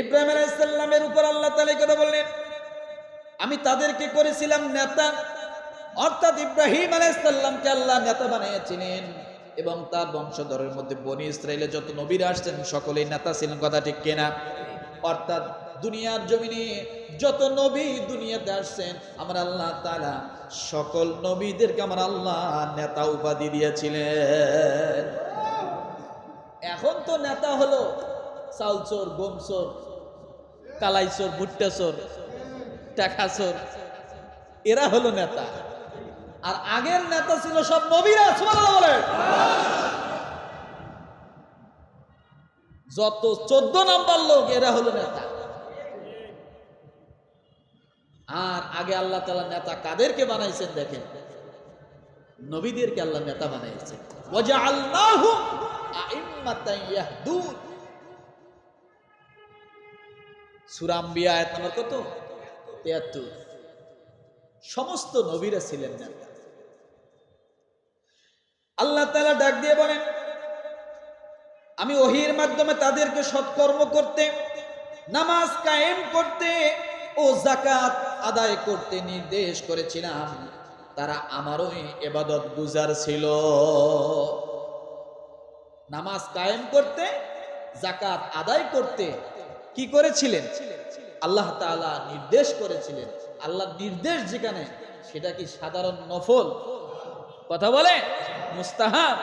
ইব্রাহিম আলাইসাল্লামের উপর আল্লাহ তালা কথা বললেন, আমি তাদেরকে করেছিলাম নেতা, অর্থাৎ ইব্রাহিম আলাইসাল্লামকে আল্লাহ নেতা বানিয়েছিলেন এবং তার বংশধরের মধ্যে বনি ইসরায়েলে যত নবীরা আসছেন, সকলেই নেতা ছিলেন, কথা ঠিক কেনা? অর্থাৎ দুনিয়ার জমিনে যত নবী দুনিয়াতে আসছেন, আমার আল্লাহ তাআলা সকল নবীদেরকে আমার আল্লাহ নেতা উপাধি দিয়েছিলেন। এখন তো নেতা হলো চালচোর গোমচোর কালাইচোর, ভুট্টাচোর টাকাচোর এরা হলো নেতা। আর আগের নেতা ছিল সব নবীরা বলে। যত চোদ্দ নাম্বার লোক, এরা হলো নেতা। আর আগে আল্লাহ তালা নেতা কাদেরকে বানাইছেন দেখেন? নবীদেরকে আল্লাহ নেতা বানাইছেন। ইয়াহদুন। সূরা আম্বিয়া, আয়াত নম্বর কত? 73 সমস্ত নবীরা ছিলেন নেতা আল্লাহ তাআলা ডাক দিয়ে বলেন, আমি ওহির মাধ্যমে তাদেরকে সৎকর্ম করতে, নামাজ কায়েম করতে ও জাকাত আদায় করতে নির্দেশ করেছিলাম। তারা আমারই এবাদত গুজার ছিল। নামাজ কায়েম করতে জাকাত আদায় করতে কি করেছিলেন? আল্লাহ তাআলা নির্দেশ করেছিলেন। আল্লাহ নির্দেশ যেখানে, সেটা কি সাধারণ নফল? কথা বলে? মুস্তাহাব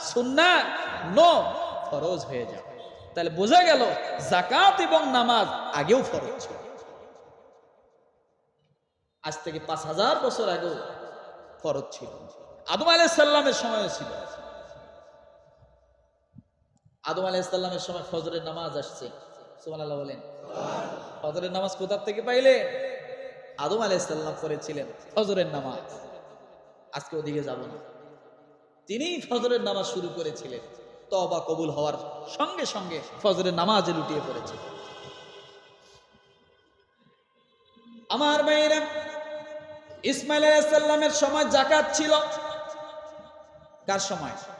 সুন্না নো ফরজ হয়ে যাবে। তাহলে বোঝা গেল জাকাত এবং নামাজ আগেও ফরজ ছিল। আজ থেকে পাঁচ হাজার বছর আগেও ফরজ ছিল। আদম আলাইসাল্লামের সময় ছিল। আদম আলাইসাল্লামের সময় ফজরের নামাজ আসছে। সুবহানাল্লাহ বলেন। ফজরের নামাজ কোথার থেকে পাইলেন আদম করেছিলেন ফজরের নামাজ। আজকে ওদিকে যাব না। ফজরের নামাজ শুরু করেছিলেন। তবা কবুল হওয়ার সঙ্গে সঙ্গে ফজরের নামাজে লুটিয়ে পড়েছে। আমার ভাইরা ইসমাইল আলাইসাল্লামের সময় জাকাত ছিল। কার সময়?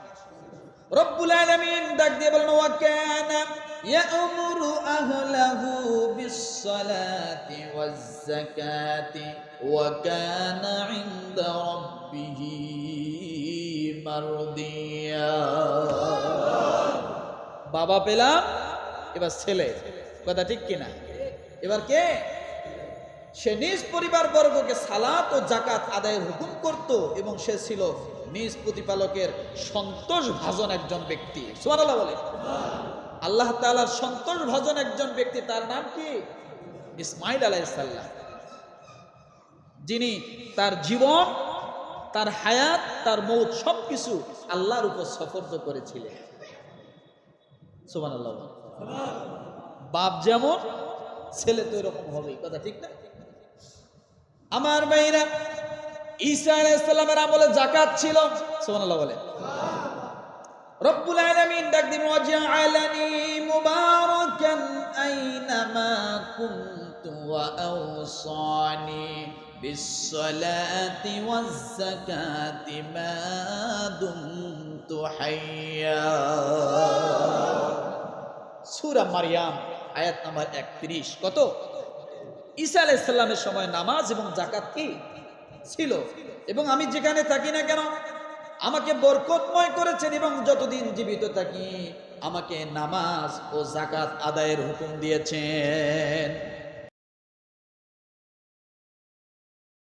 রব্বুল আলামিন ডাক দিয়ে বলেন ওয়া কানা ইয়ামুরু আহলাহু বিস-সালাতি ওয়াজ-যাকাতি ওয়া কানা বাবা পেলাম, এবার ছেলে। কথা ঠিক কিনা? এবার কে? সে নিজ পরিবার বর্গকে সালাত ও জাকাত আদায়ের হুকুম করত এবং সে ছিল নিজ প্রতিপালকের সন্তোষ ভাজন একজন ব্যক্তি। সুবহানাল্লাহ বলে আল্লাহ তাআলার সন্তোষ ভাজন একজন ব্যক্তি, তার নাম কি? ইসমাইল আলাইসাল্লাম যিনি তার জীবন, তার হায়াত, তার মৌত সবকিছু আল্লাহর উপর সফর্দ করেছিলেন। সুবহানাল্লাহ বলে। বাপ যেমন, ছেলে তো এরকম হবেই, কথা ঠিক না? আমার ভাইরা ঈসা আলাইহিসসালামের আমলে জাকাত ছিল, সুবহানাল্লাহ বলে। রব্বুল আলামিন ডাক দিন ওয়াজআলানি মুবারাকান আইনামা কুনতু ওয়া আওসানি বিসসালাতি ওয়াজ-যাকাতি মা দুমতু হাইয়া। সূরা মারইয়াম আয়াত নাম্বার 31 কত? ঈসা আলাইসাল্লামের সময় নামাজ এবং জাকাত কি? ছিল। এবং আমি যেখানে থাকি না কেন, আমাকে বরকতময় করেছেন এবং যতদিন জীবিত থাকি, আমাকে নামাজ ও জাকাত আদায়ের হুকুম দিয়েছেন।